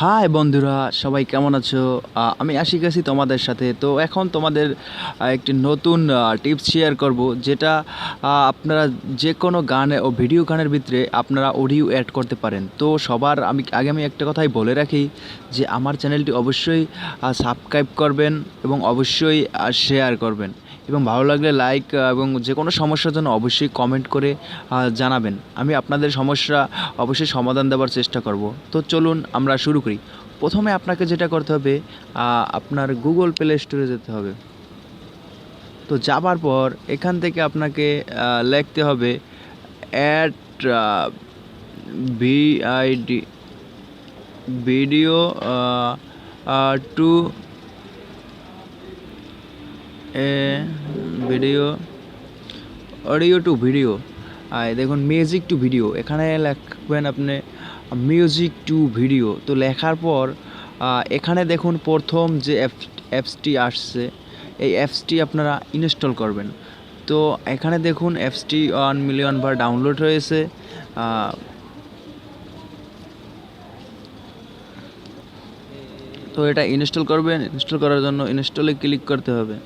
High বন্ধুরা, সবাই কেমন আছো? আমি আশিক আছি তোমাদের সাথে। তো এখন তোমাদের একটি নতুন টিপস শেয়ার করব, যেটা আপনারা যে কোনো গানে ও ভিডিও গানের ভিতরে আপনারা অডিও অ্যাড করতে পারেন। তো সবার, আমি, আগে আমি একটা কথাই বলে রাখি, যে আমার চ্যানেলটি অবশ্যই সাবস্ক্রাইব করবেন এবং অবশ্যই শেয়ার করবেন। এবং ভালো লাগলে লাইক এবং যে কোনো সমস্যার জন্য অবশ্যই কমেন্ট করে জানাবেন। আমি আপনাদের সমস্যা অবশ্যই সমাধান দেওয়ার চেষ্টা করব। তো চলুন আমরা শুরু করি। প্রথমে আপনাকে যেটা করতে হবে আপনার গুগল প্লে স্টোরে যেতে হবে। তো যাবার পর এখান থেকে আপনাকে লিখতে হবে add VID video to video audio to video আর দেখুন মিউজিক টু ভিডিও এখানে লিখবেন আপনি মিউজিক টু ভিডিও তো লেখার পর এখানে দেখুন প্রথম যে অ্যাপ অ্যাপসটি আসছে, এই অ্যাপসটি আপনারা ইনস্টল করবেন। তো এখানে দেখুন অ্যাপসটি ওয়ান মিলিয়ন বার ডাউনলোড হয়েছে। তো এটা ইনস্টল করবেন। ইনস্টল করার জন্য ইনস্টলে ক্লিক করতে হবে।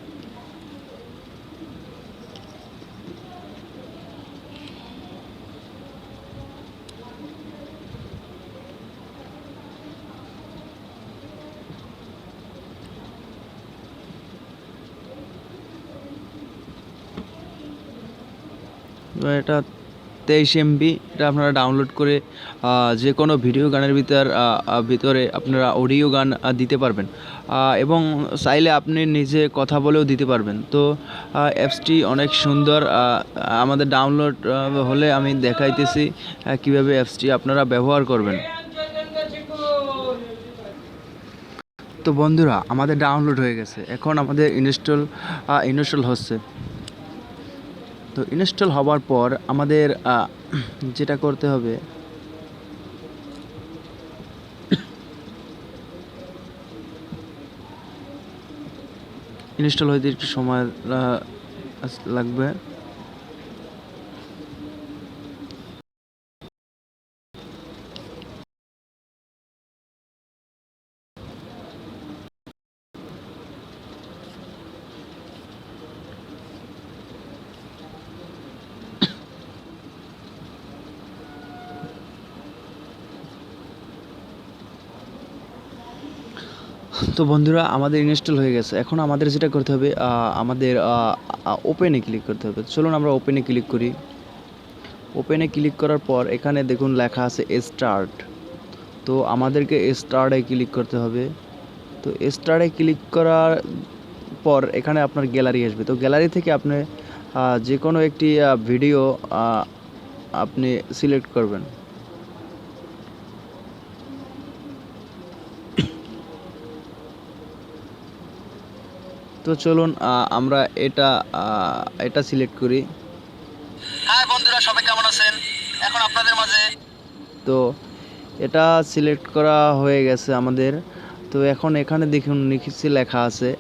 এটা তেইশ এমবি এটা আপনারা ডাউনলোড করে যে কোনো ভিডিও গানের ভিতর ভিতরে আপনারা অডিও গান দিতে পারবেন। এবং চাইলে আপনি নিজে কথা বলেও দিতে পারবেন। তো অ্যাপসটি অনেক সুন্দর আমাদের ডাউনলোড হলে আমি দেখাইতেছি কীভাবে অ্যাপসটি আপনারা ব্যবহার করবেন। তো বন্ধুরা, আমাদের ডাউনলোড হয়ে গেছে। এখন আমাদের ইনস্টল ইনস্টল হচ্ছে। তো ইনস্টল হওয়ার পর আমাদের যেটা করতে হবে ইনস্টল হইতে একটু সময় লাগবে। তো বন্ধুরা, আমাদের ইনস্টল হয়ে গেছে। এখন আমাদের যেটা করতে হবে আমাদের ওপেনে ক্লিক করতে হবে। চলুন আমরা ওপেনে ক্লিক করি। ওপেনে ক্লিক করার পর এখানে দেখুন লেখা আছে স্টার্ট তো আমাদেরকে স্টার্টে ক্লিক করতে হবে। তো স্টার্টে ক্লিক করার পর এখানে আপনার গ্যালারি আসবে। তো গ্যালারি থেকে আপনি যে কোনো একটি ভিডিও আপনি সিলেক্ট করবেন। তো চলুন আমরা এটা এটা সিলেক্ট করি। হ্যাঁ বন্ধুরা সবাই কেমন আছেন? এখন আপনাদের মাঝে তো এটা সিলেক্ট করা হয়ে গেছে আমাদের। তো এখন এখানে দেখুন নিচে লেখা আছে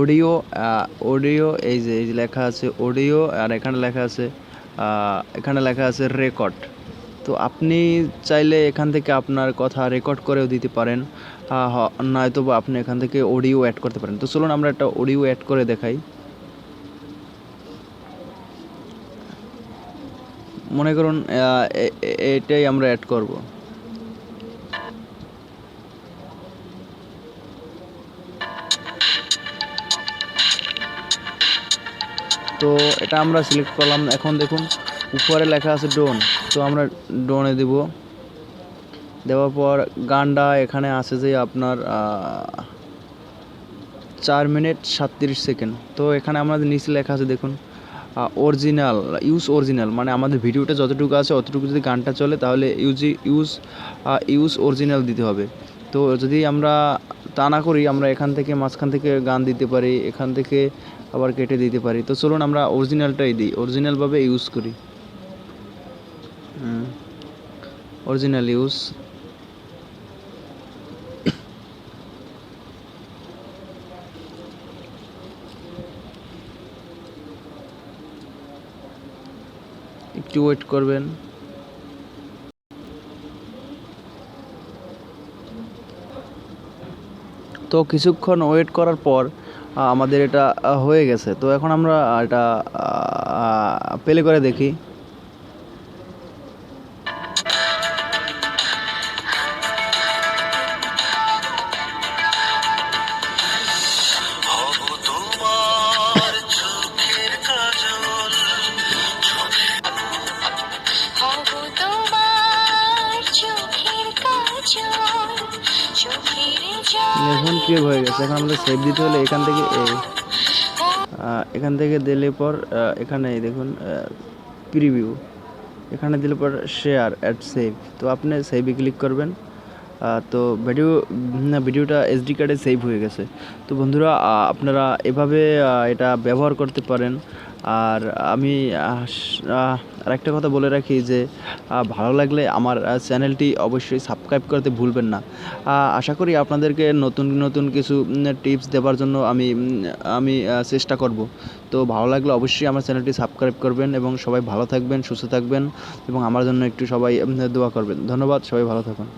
অডিও অডিও এই যে এই যে লেখা আছে অডিও আর এখানে লেখা আছে এখানে লেখা আছে রেকর্ড তো আপনি চাইলে এখান থেকে আপনার কথা রেকর্ড করেও দিতে পারেন। নয়তো বা আপনি এখান থেকে অডিও অ্যাড করতে পারেন। তো চলুন আমরা একটা অডিও অ্যাড করে দেখাই। মনে করুন এটাই আমরা অ্যাড করব। তো এটা আমরা সিলেক্ট করলাম। এখন দেখুন উপরে লেখা আছে ডোন তো আমরা ডোনে দেব। দেওয়ার পর গানটা এখানে আছে যে আপনার চার মিনিট সাতত্রিশ সেকেন্ড। তো এখানে আমাদের নিচে লেখা আছে দেখুন অরিজিনাল, ইউজ অরিজিনাল মানে আমাদের ভিডিওটা যতটুকু আছে অতটুকু যদি গানটা চলে তাহলে ইউজি, ইউজ ইউজ অরিজিনাল দিতে হবে। তো যদি আমরা তা না করি, আমরা এখান থেকে মাঝখান থেকে গান দিতে পারি, এখান থেকে আবার কেটে দিতে পারি। তো চলুন আমরা অরিজিনালটাই দিই, অরিজিনালভাবে ইউজ করি। অরিজিনাল ইউজ একটু ওয়েট করবেন। তো কিছুক্ষণ ওয়েট করার পর আমাদের এটা হয়ে গেছে। তো এখন আমরা এটা প্লে করে দেখি। এখন কি হয়ে গেছে? এখন আমাদের সেভ দিতে হলে এখান থেকে এখান থেকে দিলে পর এখানে দেখুন প্রিভিউ এখানে দিলে পর শেয়ার অ্যাট সেভ তো আপনি সেভে ক্লিক করবেন। তো ভিডিও ভিডিওটা এসডি কার্ডে সেভ হয়ে গেছে। তো বন্ধুরা আপনারা এভাবে এটা ব্যবহার করতে পারেন। আর আমি আরেকটা কথা বলে রাখি যে ভালো লাগলে আমার চ্যানেলটি অবশ্যই সাবস্ক্রাইব করতে ভুলবেন না। আশা করি আপনাদেরকে নতুন নতুন কিছু টিপস দেওয়ার জন্য আমি আমি চেষ্টা করব। তো ভালো লাগলে অবশ্যই আমার চ্যানেলটি সাবস্ক্রাইব করবেন এবং সবাই ভালো থাকবেন, সুস্থ থাকবেন এবং আমার জন্য একটু সবাই দোয়া করবেন। ধন্যবাদ, সবাই ভালো থাকুন।